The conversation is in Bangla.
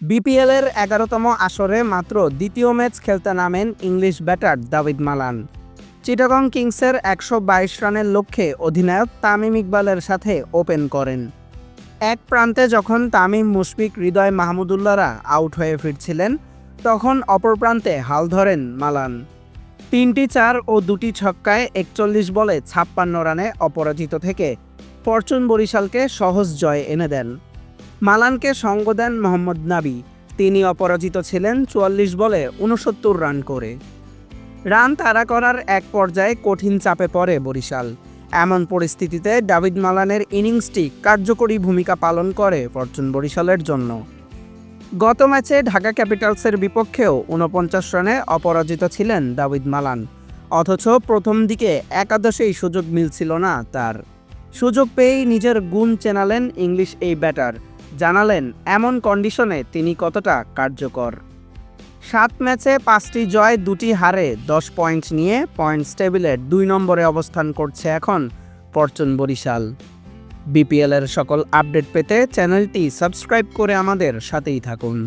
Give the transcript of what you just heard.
বিপিএলের এগারোতম আসরে মাত্র দ্বিতীয় ম্যাচ খেলতে নামেন English batter Dawid Malan. Chittagong কিংসের একশো বাইশ রানের লক্ষ্যে অধিনায়ক তামিম ইকবালের সাথে ওপেন করেন। এক প্রান্তে যখন তামিম মুশফিক হৃদয় মাহমুদুল্লাহরা আউট হয়ে ফিরছিলেন, তখন অপর প্রান্তে হাল ধরেন মালান। তিনটি চার ও দুটি ছক্কায় একচল্লিশ বলে ছাপ্পান্ন রানে অপরাজিত থেকে ফরচুন বরিশালকে সহজ জয় এনে দেন। মালানকে সঙ্গ দেন মোহাম্মদ নাবি। তিনি অপরাজিত ছিলেন চুয়াল্লিশ বলে উনসত্তর রান করে। রান তাড়া করার এক পর্যায়ে কঠিন চাপে পড়ে বরিশাল। এমন পরিস্থিতিতে ডাভিদ মালানের ইনিংসটি কার্যকরী ভূমিকা পালন করে ফরচুন বরিশালের জন্য। গত ম্যাচে ঢাকা ক্যাপিটালসের বিপক্ষেও উনপঞ্চাশ রানে অপরাজিত ছিলেন দাভিদ মালান। অথচ প্রথম দিকে একাদশেই সুযোগ মিলছিল না তার। সুযোগ পেয়েই নিজের গুণ চেনালেন ইংলিশ এই ব্যাটার। জানালেন, এমন কন্ডিশনে তিনি কতটা কার্যকর? সাত ম্যাচে পাঁচটি জয়, দুটি হারে দশ পয়েন্ট নিয়ে পয়েন্টস টেবিলের দুই নম্বরে অবস্থান করছে এখন পরচুন বরিশাল। বিপিএলের সকল আপডেট পেতে চ্যানেলটি সাবস্ক্রাইব করে আমাদের সাথেই থাকুন।